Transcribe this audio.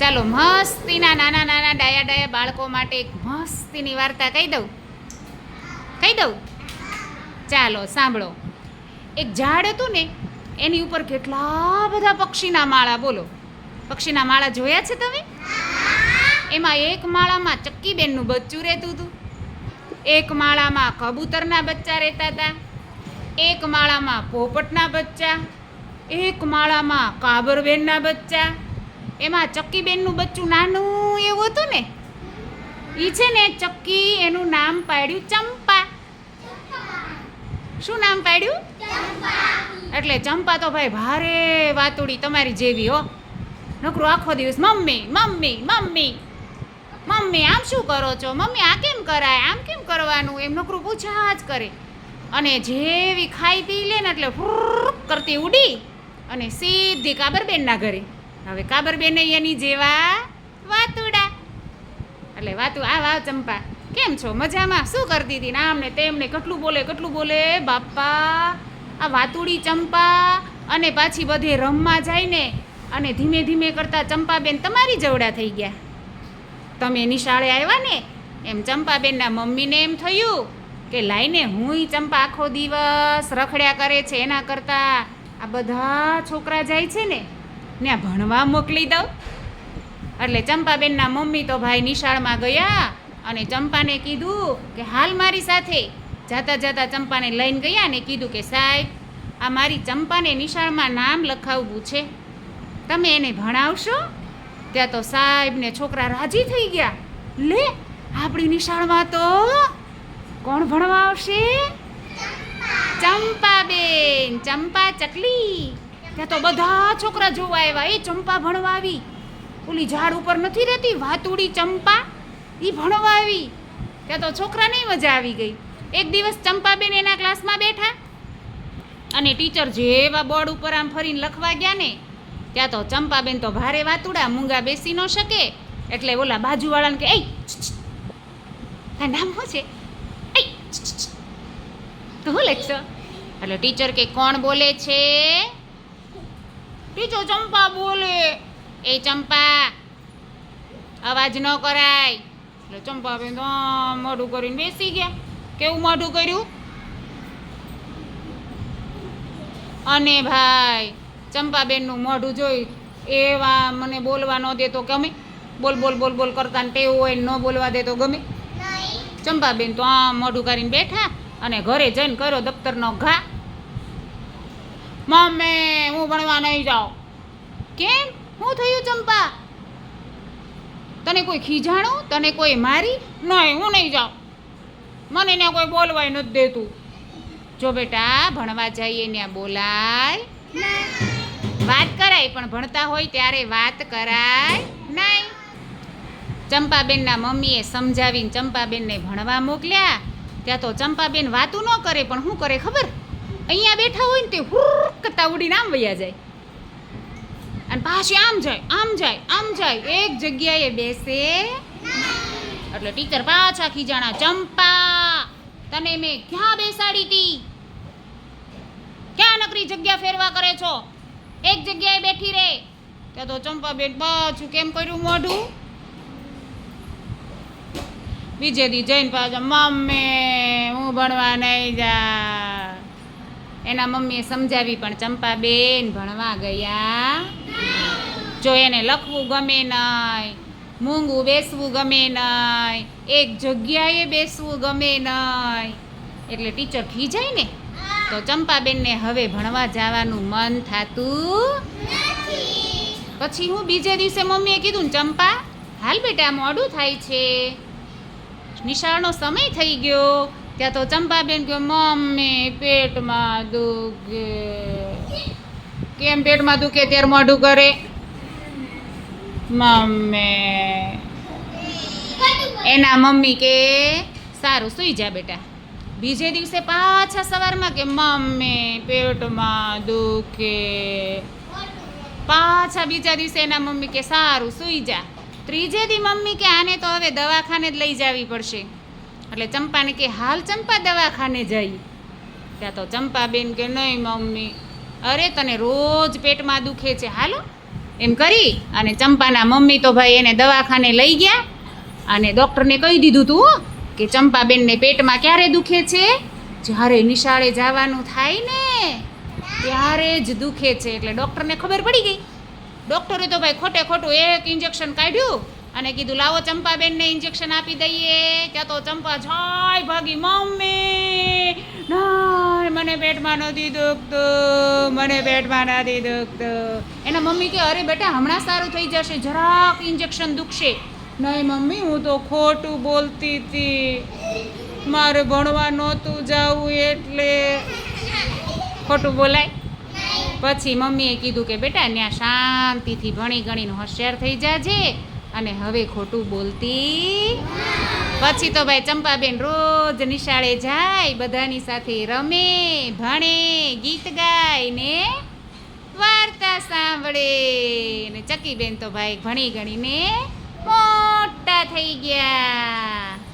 ચાલો મસ્તીના નાના નાના ડાયા ડાયા બાળકો માટે એક મસ્તીની વાર્તા કહી દઉં. કહી દઉં? ચાલો સાંભળો. એક ઝાડ હતું ને, એની ઉપર કેટલા બધા પક્ષીના માળા, બોલો. પક્ષીના માળા જોયા છે તમે? એમાં એક માળામાં ચક્કીબેનનું બચ્ચું રહેતું હતું. એક માળામાં કબૂતરના બચ્ચા રહેતા હતા. એક માળામાં પોપટના બચ્ચા. એક માળામાં કાબરબેનના બચ્ચા. એમાં ચક્કીબેનનું બચ્ચું નાનું એવું હતું ને એ છે ને ચક્કી એનું નામ પાડ્યું ચંપા. શું નામ પાડ્યું? એટલે ચંપા તો ભાઈ ભારે વાતુડી તમારી જેવી હો. નકરું આખો દિવસ મમ્મી મમ્મી મમ્મી મમ્મી, આમ શું કરો છો? મમ્મી, આ કેમ કરાય? આમ કેમ કરવાનું? એમ નકરું પૂછા જ કરે. અને જેવી ખાઈ પી લે ને એટલે કરતી ઉડી અને સીધી કાબરબેનના ઘરે. હવે કાબરબેને એની જેવા વાતુડા. એટલે વાતુ, આ વાવ ચંપા, કેમ છો? મજામાં? શું કરતી હતી ને આમ ને તેમને કેટલું બોલે કેટલું બોલે? બાપા આ વાતુડી ચંપા અને પાછી બધે રમવા જાય ને, અને ધીમે ધીમે કરતા ચંપાબેન તમારી જવડા થઈ ગયા. તમે નિશાળે આવ્યા ને, એમ ચંપાબેનના મમ્મીને એમ થયું કે લાઈને હુંય ચંપા આખો દિવસ રખડ્યા કરે છે, એના કરતાં આ બધા છોકરા જાય છે ને ત્યાં ભણવા મોકલી દઉં. એટલે ચંપાબેનના મમ્મી તો ભાઈ નિશાળમાં ગયા અને ચંપાને કીધું કે હાલ મારી સાથે. જાતા જાતા ચંપાને લઈને ગયા ને કીધું કે સાહેબ, આ મારી ચંપાને નિશાળમાં નામ લખાવવું છે. તમે એને ભણાવશો? ત્યાં તો સાહેબને છોકરા રાજી થઈ ગયા. લે, આપણી નિશાળમાં તો કોણ ભણવા આવશે? ચંપાબેન, ચંપા ચકલી. ત્યાં તો બધા છોકરા જોવા આવ્યા. એ ચંપા ભણવા આવી. ઓલી ઝાડ ઉપર નથી રહેતી? વાતુડી ચંપા? એ ભણવા આવી. ત્યાં તો છોકરાને મજા આવી ગઈ. એક દિવસ ચંપાબેન એના ક્લાસમાં બેઠા. અને ટીચર જેવા બોર્ડ ઉપર આમ ફરીને લખવા ગયા ને, ત્યાં તો ચંપાબેન તો ભારે વાતુડા, મૂંગા બેસી ન શકે. એટલે ઓલા બાજુવાળાને કે તારું નામ શું છે? તો લખશો? એટલે ટીચર કે, કોણ બોલે છે? ટીચર ચંપા બોલે. એ ચંપા અવાજ ન કરાય. એટલે ચંપાબેન તો મોઢું કરીને બેસી ગયા. કેવું મોઢું કર્યું? અને ભાઈ ચંપાબેનનું મોઢું જોઈ એવા મને બોલવા ન દેતો ગમે. બોલ બોલ બોલ બોલ કરતા ને ટેવ હોય ન બોલવા દેતો ગમે. ચંપાબેન તો આમ મોઢું કરીને બેઠા અને ઘરે જઈને કર્યો દફતરનો ઘા. મમ્મી, હું ભણવા નહીં જાઉં. કેમ? હું થયું ચંપા? તને કોઈ ખીજાણું? તને કોઈ મારી? નહીં, હું નહીં જાઉં. મને ને કોઈ બોલવાય નથી દેતું. જો બેટા, ભણવા જઈએ ત્યાં બોલાય. વાત કરાય, પણ ભણતા હોય ત્યારે વાત કરાય. નહીં. ચંપાબેનના મમ્મીએ સમજાવીને ચંપાબેનને ભણવા મોકલ્યા. ત્યાં તો ચંપાબેન વાતું ન કરે, પણ શું કરે ખબર? અહીંયા બેઠા હોય ને તે હુર કરતા ઉડીને આમ વયા જાય. અને પાછી આમ જાય આમ જાય આમ જાય. એક જગ્યાએ બેસે. એટલે ટીચર પાછા ખીજાણા, ચંપા તને મેં ક્યાં બેસાડી હતી ક્યાં નકરી જગ્યા ફેરવા કરે છો? એક જગ્યાએ બેઠી રે. ત્યાં તો ચંપા બેન પાછું કેમ કર્યું મોઢું? બીજે દી જઈને પાછા, મમ્મી, હું ભણવા નહીં જા. એના મમ્મીએ સમજાવી પણ ચંપાબેન ભણવા ગયા. જો એને લખવું ગમે નહીં મૂંગું બેસવું ગમે નહીં એક જગ્યાએ બેસવું ગમે નહીં એટલે ટીચર ખીજાય ને, તો ચંપાબેનને હવે ભણવા જવાનું મન થાતું પછી હું બીજે દિવસે મમ્મીએ કીધું ચંપા, હાલ બેટા મોડું થાય છે. નિશાળનો સમય થઈ ગયો. ત્યાં તો ચંપાબેન કે મમ્મી, પેટમાં દુખે. કેમ પેટમાં દુખે? ત્યારે મોઢું કરે. મમ્મી. એના મમ્મી કે, સારું, સુઈ જા બેટા. બીજે દિવસે પાછા સવારમાં કે, મમ્મી, પેટમાં દુખે. પાછા બીજા દિવસે એના મમ્મી કે, સારું, સુઈ જા. ત્રીજે દી મમ્મી કે, આને તો હવે દવાખાને જ લઈ જવી પડશે. એટલે ચંપાને કે, હાલ ચંપા દવાખાને જઈ. ત્યાં તો ચંપાબેન કે, નહીં મમ્મી, અરે તને રોજ પેટમાં દુખે છે. હાલો. એમ કરી અને ચંપાના મમ્મી તો ભાઈ એને દવાખાને લઈ ગયા અને ડૉક્ટરને કહી દીધું તું કે ચંપાબેનને પેટમાં ક્યારે દુખે છે? જ્યારે નિશાળે જવાનું થાય ને, ત્યારે જ દુખે છે. એટલે ડૉક્ટરને ખબર પડી ગઈ. ડૉક્ટરે તો ભાઈ ખોટે ખોટું એક ઇન્જેક્શન કાઢ્યું અને કીધું, લાવો ચંપાબેનને ઇન્જેક્શન આપી દઈએ. ત્યાં તો ચંપા, જાય ભાગી, મમ્મી ના મને પેટમાં નથી દુખતું, મને પેટમાં નથી દુખતું. એના મમ્મી કે, અરે બેટા, હમણાં સારું થઈ જશે, જરાક ઇન્જેક્શન દુખશે. નહીં મમ્મી, હું તો ખોટું બોલતી હતી. મારે ભણવા નહોતું જવું એટલે. ખોટું બોલાય? પછી મમ્મીએ કીધું કે, બેટા ત્યાં શાંતિથી ભણી ગણીને હોશિયાર થઈ જાજે. અને હવે ખોટું બોલતી પછી તો ભાઈ ચંપાબેન રોજ નિશાળે જાય, બધાની સાથે રમે, ભણે, ગીત ગાય ને વાર્તા સાંભળે. ને ચકીબેન તો ભાઈ ભણી ગણીને મોટા થઈ ગયા.